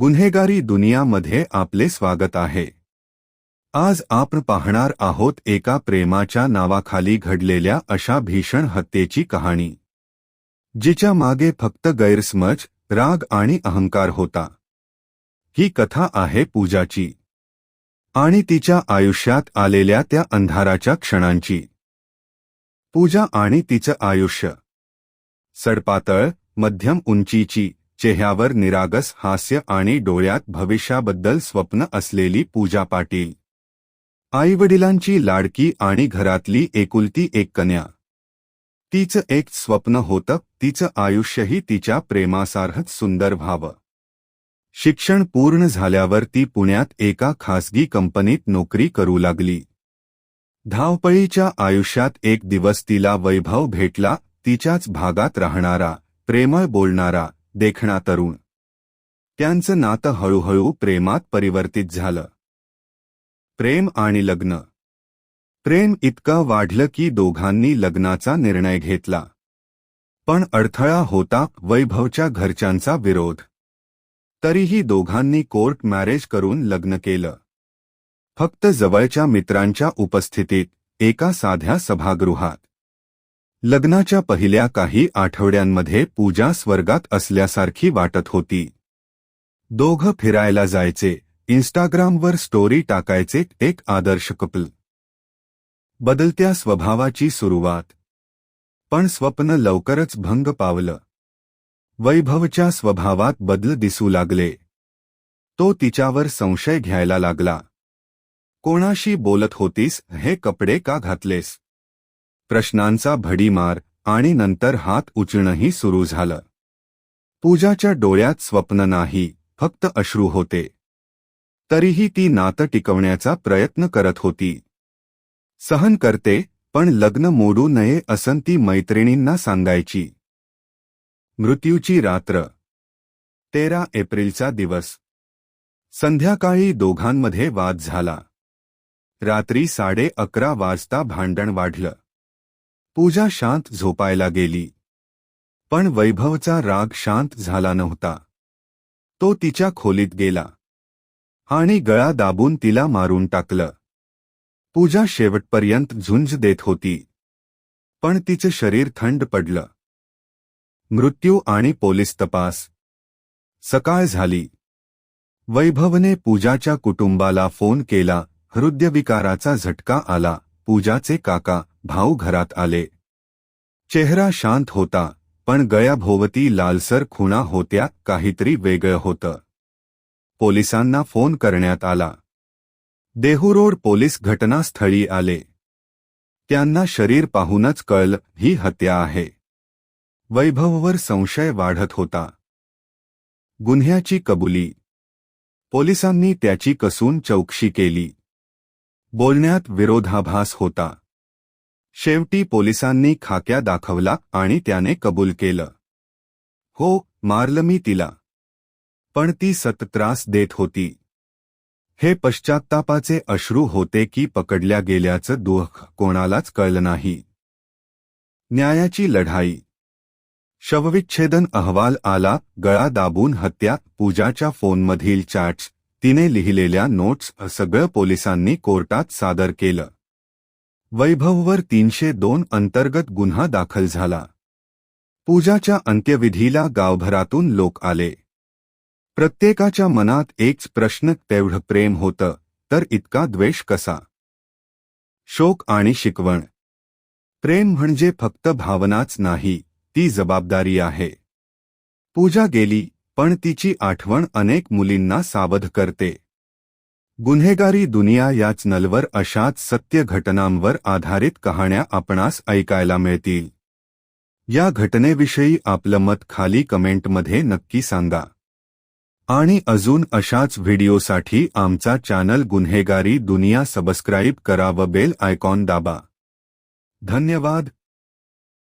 गुन्हेगारी दुनियामध्ये आपले स्वागत आहे. आज आपण पाहणार आहोत एका प्रेमाच्या नावाखाली घडलेल्या अशा भीषण हत्येची कहाणी. जिच्या मागे फक्त गैरसमज राग आणि अहंकार होता. ही कथा आहे पूजाची. आणि तिच्या आयुष्यात आलेल्या त्या अंधाराच्या क्षणांची. पूजा आणि तिचं आयुष्य. सडपातळ मध्यम उंचीची चेहऱ्यावर निरागस हास्य आणि डोळ्यात भविष्याबद्दल स्वप्न असलेली पूजा पाटील. आईवडिलांची लाडकी आणि घरातली एकुलती एक कन्या. तिचं एक स्वप्न होतं तिचं आयुष्यही तिच्या प्रेमासारखंच सुंदर व्हावं. शिक्षण पूर्ण झाल्यावर ती पुण्यात एका खासगी कंपनीत नोकरी करू लागली. धावपळीच्या आयुष्यात एक दिवस तिला वैभव भेटला तिच्याच भागात राहणारा प्रेमळ बोलणारा देखणा तरुण. त्यांचं नातं हळूहळू प्रेमात परिवर्तित झालं. प्रेम आणि लग्न. प्रेम इतकं वाढलं की दोघांनी लग्नाचा निर्णय घेतला. पण अडथळा होता वैभवच्या घरच्यांचा विरोध. तरीही दोघांनी कोर्ट मॅरेज करून लग्न केलं. फक्त जवळच्या मित्रांच्या उपस्थितीत एका साध्या सभागृहात. लग्नाच्या पहिल्या काही आठवड्यांमध्ये पूजा स्वर्गात असल्यासारखी वाटत होती. दोघं फिरायला जायचे इंस्टाग्रामवर स्टोरी टाकायचे एक आदर्श कपल. बदलत्या स्वभावाची सुरुवात. पण स्वप्न लवकरच भंग पावलं. वैभवच्या स्वभावात बदल दिसू लागले. तो तिच्यावर संशय घ्यायला लागला. कोणाशी बोलत होतीस? हे कपडे का घातलेस? प्रश्नांचा भडीमार आणि नंतर हात उचणंही सुरू झालं. पूजाच्या डोळ्यात स्वप्न नाही फक्त अश्रू होते. तरीही ती नातं टिकवण्याचा प्रयत्न करत होती. सहन करते पण लग्न मोडू नये असं ती मैत्रिणींना सांगायची. मृत्यूची रात्र. तेरा एप्रिलचा दिवस. संध्याकाळी दोघांमध्ये वाद झाला. रात्री साडे अकरा वाजता भांडण वाढलं. पूजा शांत झोपायला गेली. पण वैभवचा राग शांत झाला नव्हता. तो तिच्या खोलीत गेला. आणि गळा दाबून तिला मारून टाकलं. पूजा शेवटपर्यंत झुंज देत होती. पण तिचं शरीर थंड पडलं. मृत्यू आणि पोलीस तपास. सकाळ झाली. वैभवने पूजाच्या कुटुंबाला फोन केला. हृदयविकाराचा झटका आला. पूजाचे काका भाऊ घरात आले. चेहरा शांत होता पण गयाभोवती लालसर खुणा होत्या काहीतरी वेगळं होतं. पोलिसांना फोन करण्यात आला. देहुरोड पोलीस घटनास्थळी आले. त्यांना शरीर पाहूनच कळलं ही हत्या आहे. वैभववर संशय वाढत होता. गुन्ह्याची कबुली. पोलिसांनी त्याची कसून चौकशी केली. बोलण्यात विरोधाभास होता. शेवटी पोलिसांनी खाक्या दाखवला आणि त्याने कबूल केलं. हो मारलं मी तिला. पण ती सतत्रास देत होती. हे पश्चात्तापाचे अश्रू होते की पकडल्या गेल्याचं दुःख कोणालाच कळलं नाही. न्यायाची लढाई. शवविच्छेदन अहवाल आला गळा दाबून हत्या पूजाच्या फोनमधील चॅट्स तिने लिहिलेल्या नोट्स सगळं पोलिसांनी कोर्टात सादर केलं. वैभववर तीनशे दोन अंतर्गत गुन्हा दाखल झाला. पूजाच्या अंत्यविधीला गावभरातून लोक आले. प्रत्येकाच्या मनात एकच प्रश्न तेवढं प्रेम होतं तर इतका द्वेष कसा? शोक आणि शिकवण. प्रेम म्हणजे फक्त भावनाच नाही ती जबाबदारी आहे. पूजा गेली पण तिची आठवण अनेक मुलींना सावध करते. गुन्हेगारी दुनिया याच नलवर अशाच सत्य घटनांवर आधारित कहाण्या आपणास ऐकायला मिळतील. या घटनेविषयी आपलं मत खाली कमेंटमध्ये नक्की सांगा. आणि अजून अशाच व्हिडिओसाठी आमचा चॅनल गुन्हेगारी दुनिया सबस्क्राईब करा व बेल आयकॉन दाबा. धन्यवाद.